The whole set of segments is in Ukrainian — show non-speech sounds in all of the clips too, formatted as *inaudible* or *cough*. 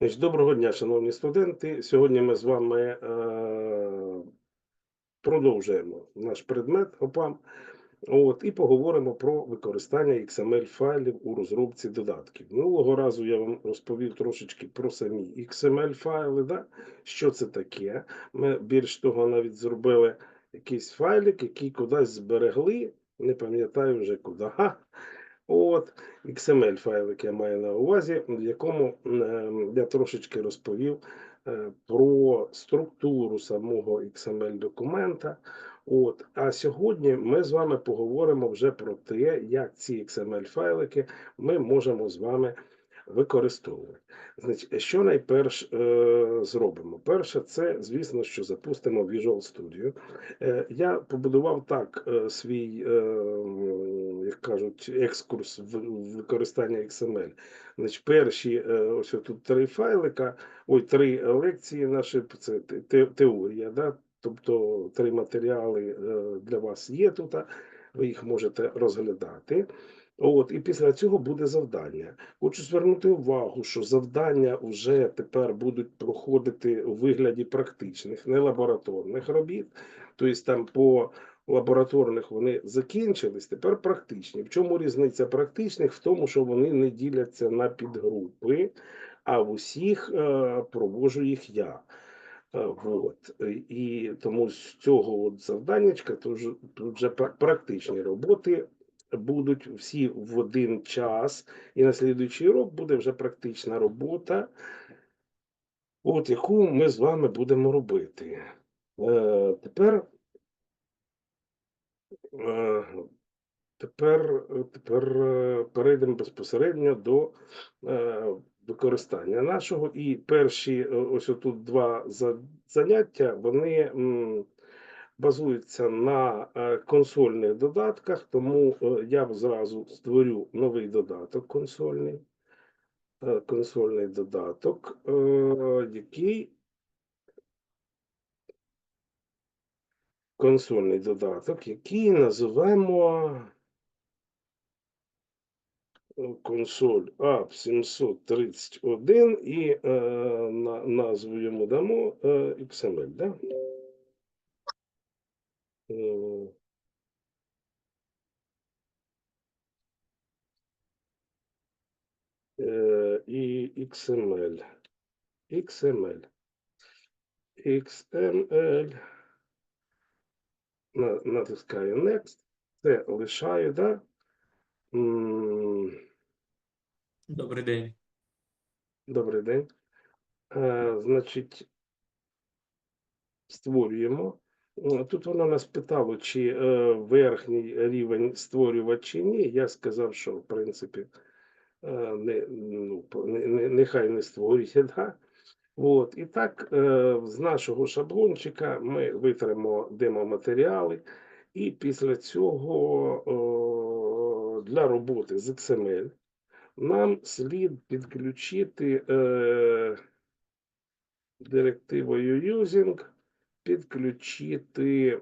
Доброго дня, шановні студенти. Сьогодні ми з вами е, продовжуємо наш предмет ОПАМ. От, і поговоримо про використання XML-файлів у розробці додатків. Минулого разу я вам розповів трошечки про самі XML-файли, да? що це таке. Ми більш того навіть зробили якийсь файлик, який кудись зберегли, не пам'ятаю вже куди. От, XML файлик я маю на увазі, в якому е, я трошечки розповів е, про структуру самого XML документа. От, а сьогодні ми з вами поговоримо вже про те, як ці XML файлики ми можемо з вами використовувати. Значить, що найперш е, зробимо? Перше, це, звісно, що запустимо Visual Studio. Е, я побудував так е, свій, е, як кажуть, екскурс в, використання XML. Значить, перші е, ось тут три файлика, ой, три лекції наші, це те- теорія, да? тобто три матеріали е, для вас є тут, ви їх можете розглядати. От, і після цього буде завдання. Хочу звернути увагу, що завдання вже тепер будуть проходити у вигляді практичних, не лабораторних робіт. Тобто там по лабораторних вони закінчились, тепер практичні. В чому різниця практичних? В тому, що вони не діляться на підгрупи, а в усіх е, проводжу їх я. Е, Вот. І тому з цього от завданнячка то вже практичні роботи будуть всі в один час, і на слідуючий рок буде вже практична робота, от яку ми з вами будемо робити. Е, тепер, е, тепер, тепер е, перейдемо безпосередньо до е, використання нашого. І перші, е, ось тут два заняття, вони. Базується на е, консольних додатках, тому е, я зразу створю новий додаток консольний. Е, Консольний додаток, який консольний додаток, який називаємо консоль АП 731 і е, на, назву йому дамо е, XML. Да? Е, і XML. XML. XML. Натискаю Next. Це лишаю, да? Добрий день. Добрий день. Е, значить, створюємо. Е, Тут воно нас питало, чи е, верхній рівень створювати чи ні. Я сказав, що в принципі е, не, ну, не, не- нехай не створює. *laughs* Да? От, і так, е, з нашого шаблончика ми витримо демоматеріали, і після цього о, для роботи з XML нам слід підключити е, директивою using, підключити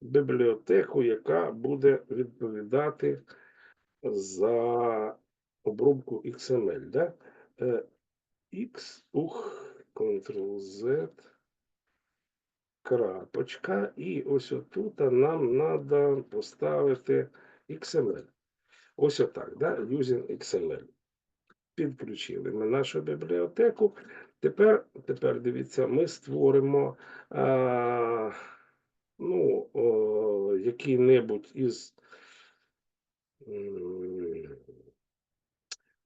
бібліотеку, яка буде відповідати за обробку XML. Да? Е, X, ух, Ctrl-Z, крапочка, і ось отут нам треба поставити XML. Ось отак, да? using XML. Підключили ми нашу бібліотеку. Тепер, тепер дивіться, ми створимо а, ну, о, який-небудь із м,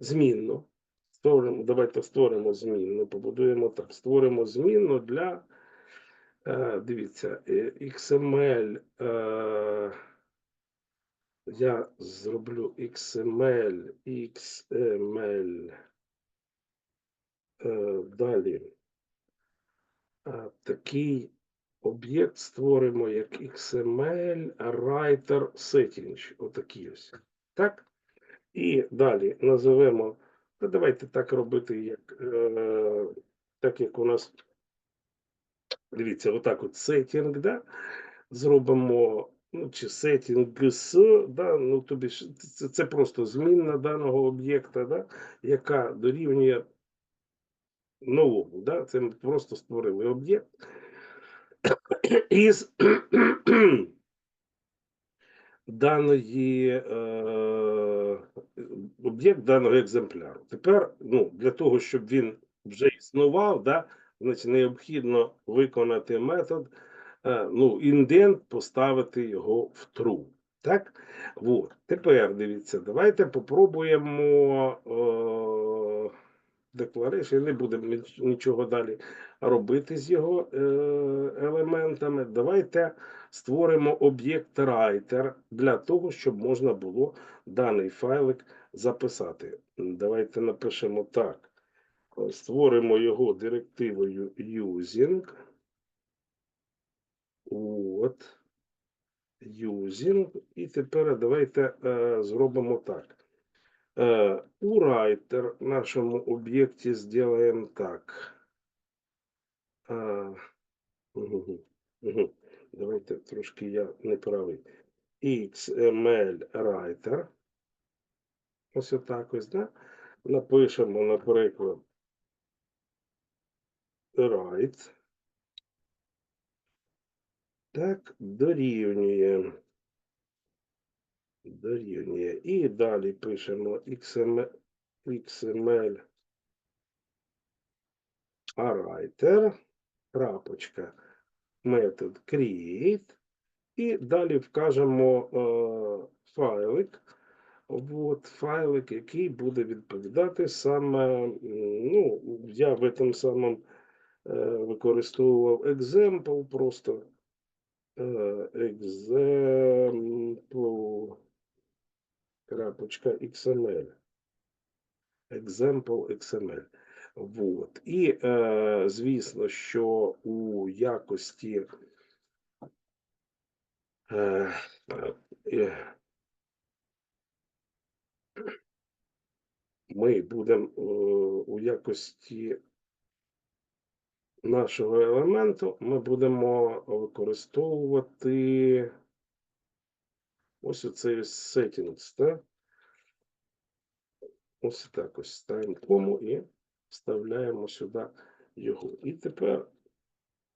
змінну. Створимо, давайте створимо змінну, побудуємо так. Створимо змінну для, е, дивіться, е, XML. Е, я зроблю XML, XML. Е, далі. Е, такий об'єкт створимо як XML Writer Settings. Отакий ось. Так? І далі називемо. Та давайте так робити, як, е, так як у нас. Дивіться, отак от setting, да? Зробимо ну, чи settings, да, ну, тобі це, це просто змінна даного об'єкта, да, яка дорівнює новому. Да? Це ми просто створили об'єкт із даної е, об'єкт даного екземпляру. Тепер, ну, для того, щоб він вже існував, да, значить необхідно виконати метод, е, ну, індент, поставити його в true. Так? От. Тепер дивіться, давайте попробуємо е, declaration, не будемо нічого далі робити з його е, елементами. Давайте створимо об'єкт writer для того, щоб можна було даний файлик записати. Давайте напишемо так. Створимо його директивою using. От. Using. І тепер давайте е, зробимо так. Е, у writer нашому об'єкті зробимо так. Мгм. Давайте трошки я не правий. XML writer. Ось отак ось, да? Напишемо, наприклад, write. Так, дорівнює. Дорівнює. І далі пишемо XML, XML writer, крапочка, метод create. І далі вкажемо е, файлик. От файлик, який буде відповідати саме, ну, я в этом самому е, використовував example просто. Е, example крапочка XML. Example XML. Вот. І, е, звісно, що у якості е, е, ми будемо е, у якості нашого елементу ми будемо використовувати ось оцей settings, так? Ось так ось ставимо кому і вставляємо сюди його. І тепер,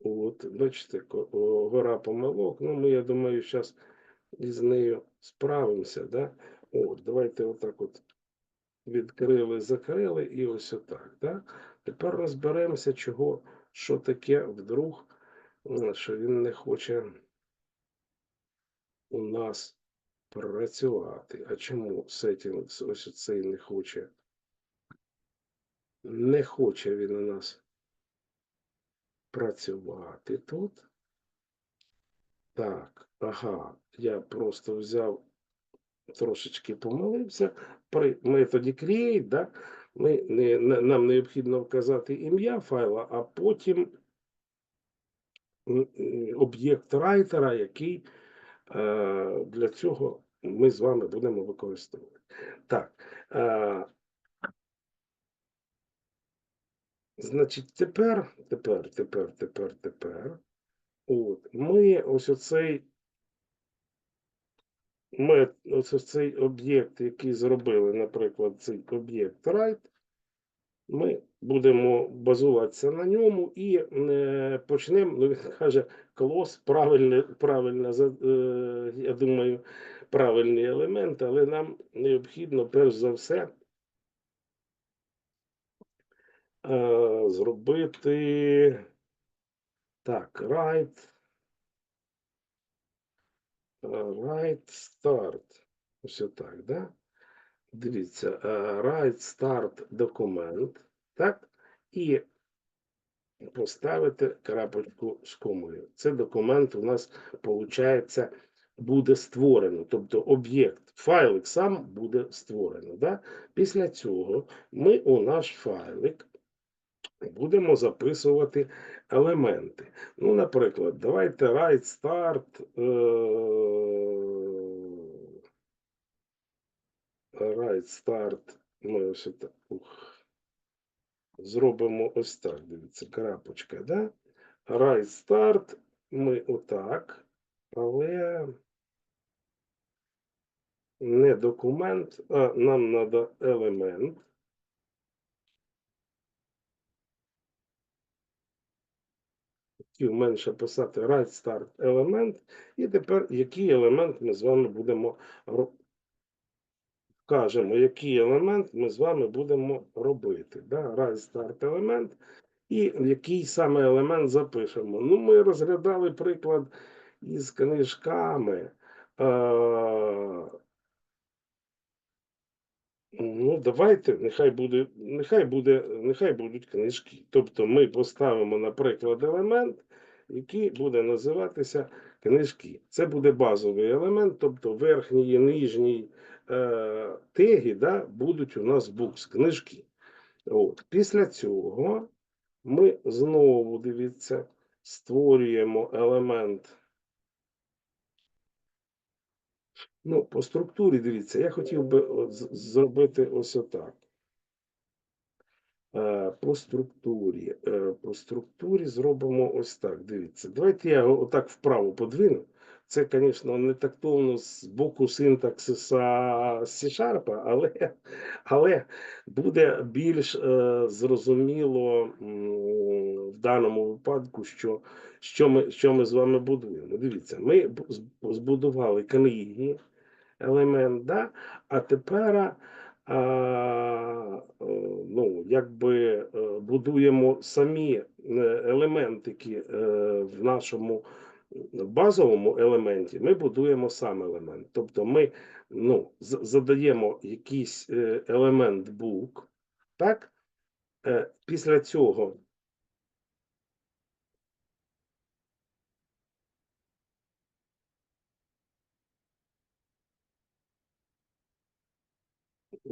от, бачите, гора помилок. Ну, ми, я думаю, зараз із нею справимося. Да? От, давайте отак от відкрили, закрили і ось отак. Да? Тепер розберемося, чого, що таке вдруг, що він не хоче у нас працювати. А чому settings ось цей не хоче? Не хоче він у нас працювати тут. Так, ага, я просто взяв, трошечки помилився. При методі create, да, ми, не, нам необхідно вказати ім'я файла, а потім об'єкт райтера, який е, для цього ми з вами будемо використовувати. Так. Е, Значить, тепер, тепер, тепер, тепер, тепер. От, ми ось оцей, ми ось оцей об'єкт, який зробили, наприклад, цей об'єкт right, ми будемо базуватися на ньому і е, почнемо, ну, він каже, клос, правильне, правильно, за- е, я думаю, правильний елемент, але нам необхідно перш за все е, зробити так, right, е, right start. Ось так, да? Дивіться, е, right start документ, так? І поставити крапочку з комою. Це документ у нас, виходить, буде створено. Тобто об'єкт, файлик сам буде створено. Да? Після цього ми у наш файлик будемо записувати елементи. Ну, наприклад, давайте write start. Е- write start. Ми ось так. Ух. Зробимо ось так. Дивіться, крапочка, да? Write start. Ми отак. Але не документ, а нам треба елемент. Хотів менше писати right start елемент. І тепер який елемент ми з вами будемо кажемо, який елемент ми з вами будемо робити. Да? Right start елемент. І який саме елемент запишемо. Ну, ми розглядали приклад із книжками. Е, Ну, давайте, нехай буде, нехай буде, нехай будуть книжки. Тобто ми поставимо, наприклад, елемент, який буде називатися книжки. Це буде базовий елемент, тобто верхній і нижній е, теги да, будуть у нас букс, книжки. От. Після цього ми знову, дивіться, створюємо елемент. Ну, по структурі, дивіться, я хотів би от зробити ось отак. Е, По структурі. е, По структурі зробимо ось так. Дивіться. Давайте я його отак вправо подвину. Це, звісно, не тактовно з боку синтаксиса C-Sharp, але, але буде більш е, зрозуміло в даному випадку, що, що, ми, що ми з вами будуємо. Дивіться, ми збудували книги, елемент, да? а тепер е, ну, якби е, будуємо самі е, елементики в нашому базовому елементі, ми будуємо сам елемент. Тобто ми ну, задаємо якийсь елемент book, так? Після цього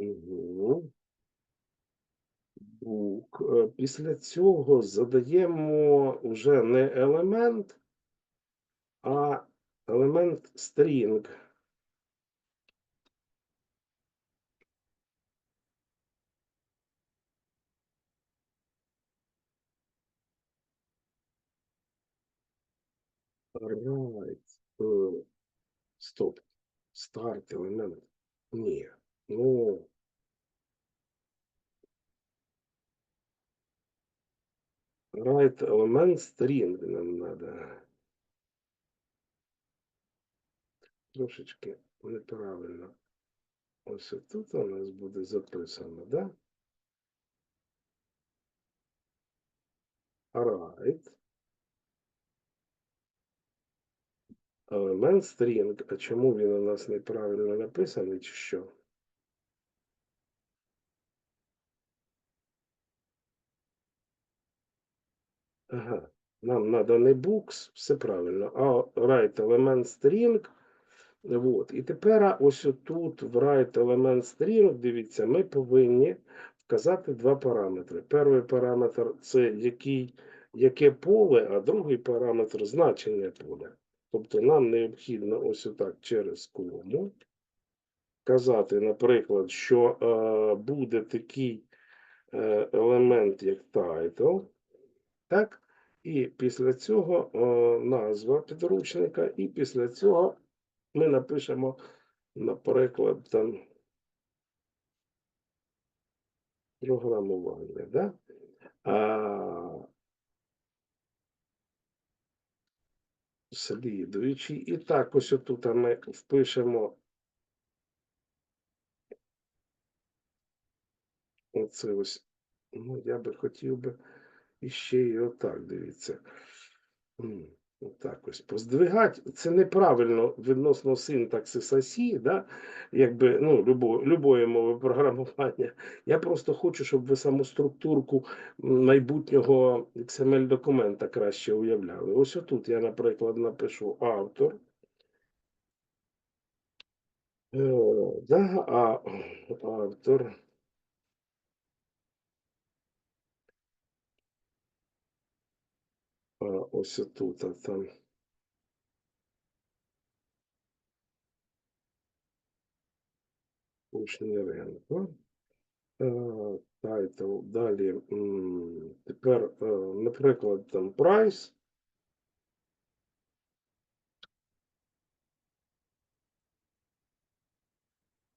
Мгм. Бук. Е, Після цього задаємо вже не елемент, а елемент string. Right. Е, Стоп. Старт елемент. Ні. Ну, right елемент string нам надо. Трошечки неправильно. Ось тут у нас буде записано, да? Right. Елемент string. А чому він у нас неправильно написаний, чи що? Ага. Нам надо не books, все правильно, а write element string. Вот. І тепер ось тут в write element string, дивіться, ми повинні вказати два параметри. Перший параметр це який, яке поле, а другий параметр значення поля. Тобто нам необхідно ось отак через кому казати, наприклад, що е, буде такий е, елемент, як title. Так? І після цього е, назва підручника, і після цього ми напишемо, наприклад, там програмування. Да? А, слідуючий. І так, ось тут ми впишемо оце ось. Ну, я би хотів би і отак, дивіться. Отак ось поздвигати. Це неправильно відносно синтаксиса Сі, да? якби, ну, любо, любої мови програмування. Я просто хочу, щоб ви саму структурку майбутнього XML-документа краще уявляли. Ось отут я, наприклад, напишу автор. Е, да, а автор. Ось отут, а там. Е, Тайтл. Далі. Тепер, е, наприклад, там прайс.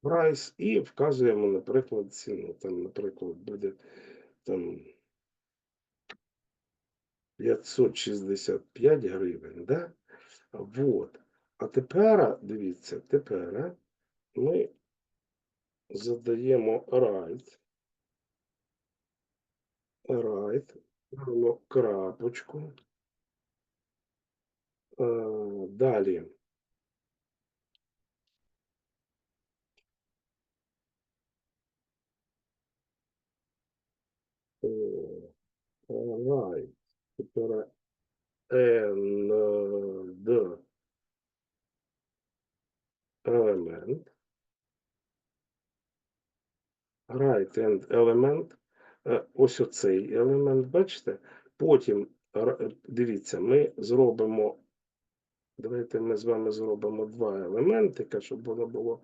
price і вказуємо, наприклад, ціну. Там, наприклад, буде там 565 гривень, да? Вот. А тепер, дивіться, тепер ми задаємо right. Right. Робимо крапочку. Е, Далі. Right. Тепер and element. Right and element. Е, Ось оцей елемент, бачите? Потім, е, дивіться, ми зробимо. Давайте ми з вами зробимо два елементика, щоб воно було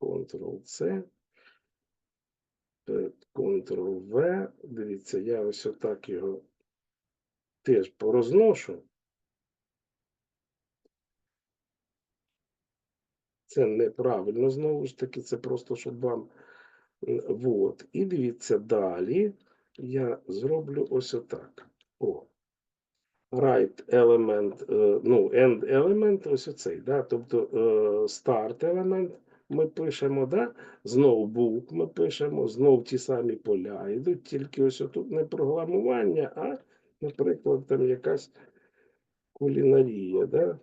Ctrl-C. Ctrl-V. Дивіться, я ось отак його теж порозношу. Це неправильно, знову ж таки, це просто щоб вам. м, Вот. І дивіться далі. Я зроблю ось отак. О. Right element, е, ну, end element, ось оцей, да? тобто е, start element ми пишемо, да? знову book ми пишемо, знову ті самі поля йдуть, тільки ось тут не програмування, а, наприклад, там якась кулінарія, да?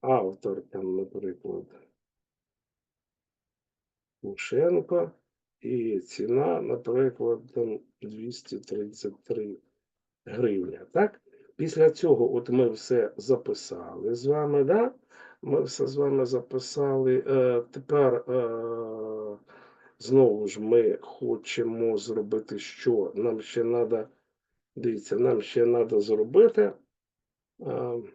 Автор там, наприклад, Ушенко, і ціна, наприклад, там 233 гривня. Так? Після цього от ми все записали з вами, да? Ми все з вами записали. Е, тепер е, знову ж ми хочемо зробити що? Нам ще треба, дивіться, нам ще треба зробити. Uh,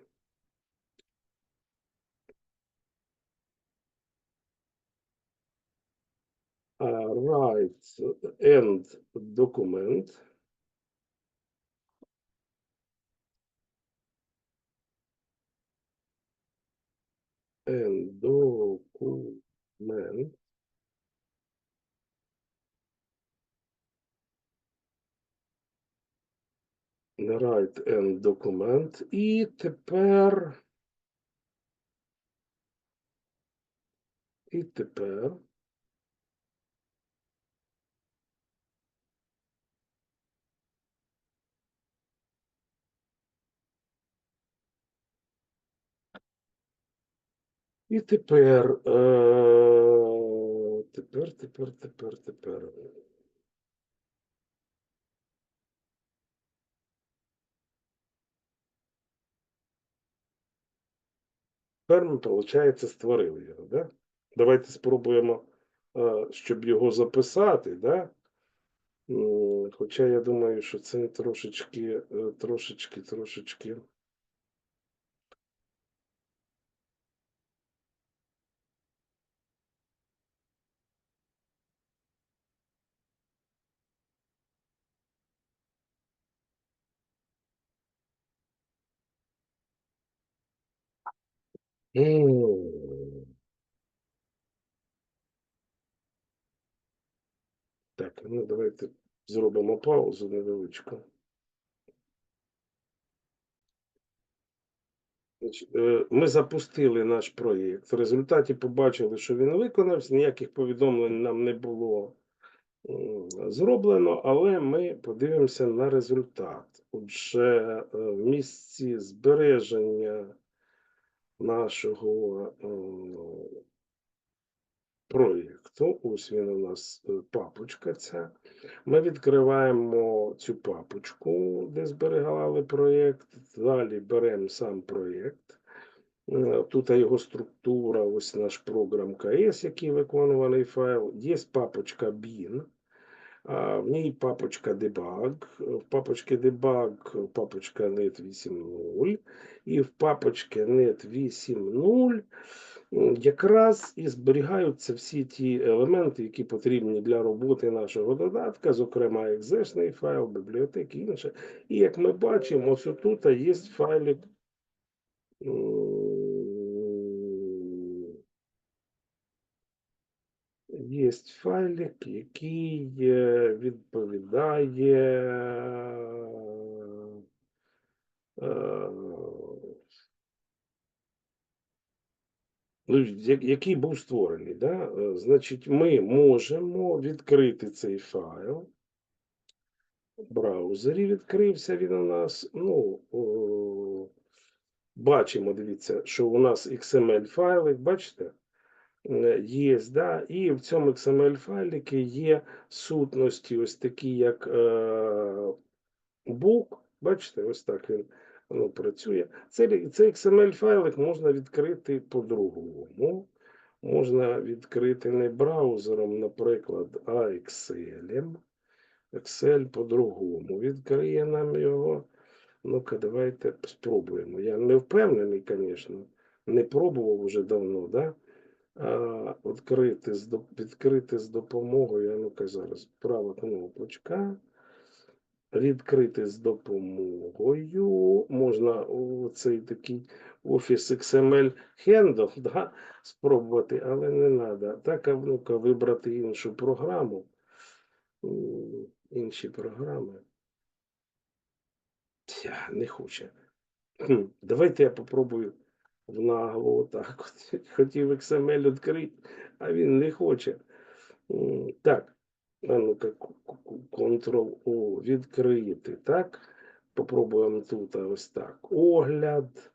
write end document. And document. Write end document. І тепер. І тепер. І тепер, е, тепер, тепер, тепер, тепер. Ми, виходить, створили його, да? Давайте спробуємо, е, щоб його записати, да? Хоча я думаю, що це трошечки, е, трошечки, трошечки. Так, ну давайте зробимо паузу невеличку. Е, Ми запустили наш проєкт. В результаті побачили, що він виконався, ніяких повідомлень нам не було зроблено, але ми подивимося на результат. Отже, е, в місці збереження нашого е, проєкту, ось він у нас е, папочка ця. Ми відкриваємо цю папочку, де зберігали проєкт. Далі беремо сам проєкт. Е, Тут його структура, ось наш програм КС, який виконуваний файл. Є папочка bin. В ній папочка debug. В папочці debug папочка net 8.0. І в папочці net 8.0 якраз і зберігаються всі ті елементи, які потрібні для роботи нашого додатка, зокрема екзешний файл, бібліотеки інше. І як ми бачимо, ось тут є файлик. Є файлик, який е, відповідає. е, Ну, який був створений, да? Е, Значить, ми можемо відкрити цей файл. В браузері відкрився він у нас. Ну, о, бачимо, дивіться, що у нас XML файлик, бачите? Е, Є, да? І в цьому XML файліки є сутності, ось такі, як е, book. Бачите, ось так він воно працює. Цей, цей XML файлик можна відкрити по-другому. Можна відкрити не браузером, наприклад, а Excel. Excel по-другому. Відкриє нам його. Ну-ка, давайте спробуємо. Я не впевнений, звісно. Не пробував вже давно, да? А, відкрити, з, відкрити з допомогою. а Ну-ка зараз права кнопочка. Відкрити з допомогою. Можна цей такий Office XML Handle *laughs* да, спробувати, але не треба. Так, а ну-ка, вибрати іншу програму. Інші програми. Тя, не хоче. Давайте я попробую в нагло отак. от. *laughs* Хотів XML відкрити, а він не хоче. Так, а ну-ка, Ctrl-O, відкрити, так? Попробуємо тут ось так. Огляд.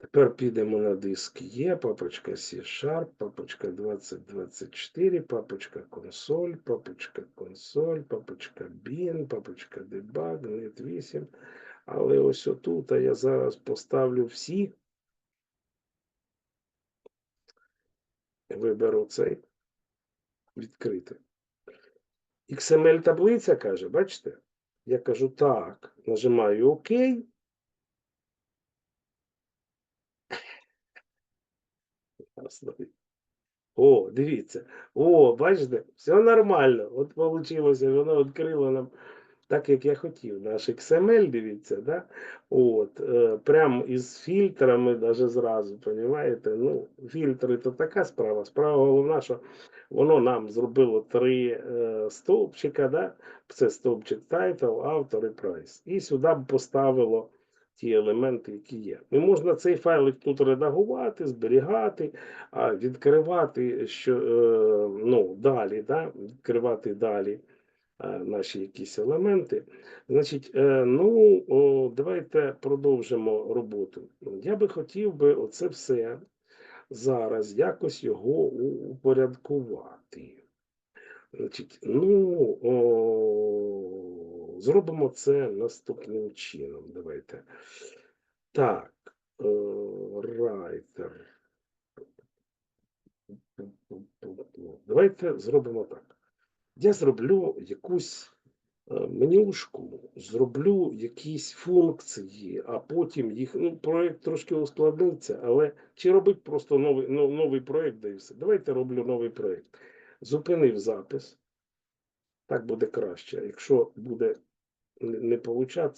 Тепер підемо на диск Є, папочка C-Sharp, папочка 2024, папочка консоль, папочка консоль, папочка bin, папочка debug, net 8. Але ось отут а я зараз поставлю всі. Виберу цей. Відкрити. XML таблиця каже, бачите? Я кажу так, нажимаю ОК. О, дивіться. О, бачите, все нормально. От вийшло, воно відкрило нам так, як я хотів. Наш XML, дивіться, да? От, е, прям із фільтрами, даже зразу, розумієте? Ну, фільтри то така справа. Справа головна, що воно нам зробило три е, стовпчика, да? це стовпчик title, автор і прайс. І сюди б поставило ті елементи, які є. І можна цей файлик тут редагувати, зберігати, відкривати що, е, ну, далі, да? відкривати далі наші якісь елементи. Значить, е, ну, давайте продовжимо роботу. Я би хотів би оце все зараз якось його упорядкувати. Значить, ну, о, зробимо це наступним чином. Давайте. Так, е, райтер. Давайте зробимо так. Я зроблю якусь е, менюшку, зроблю якісь функції, а потім їх. Ну, проєкт трошки ускладниться, але чи робить просто новий, ну, новий проєкт, да і все. Давайте роблю новий проєкт. Зупинив запис. Так буде краще. Якщо буде не, получатися.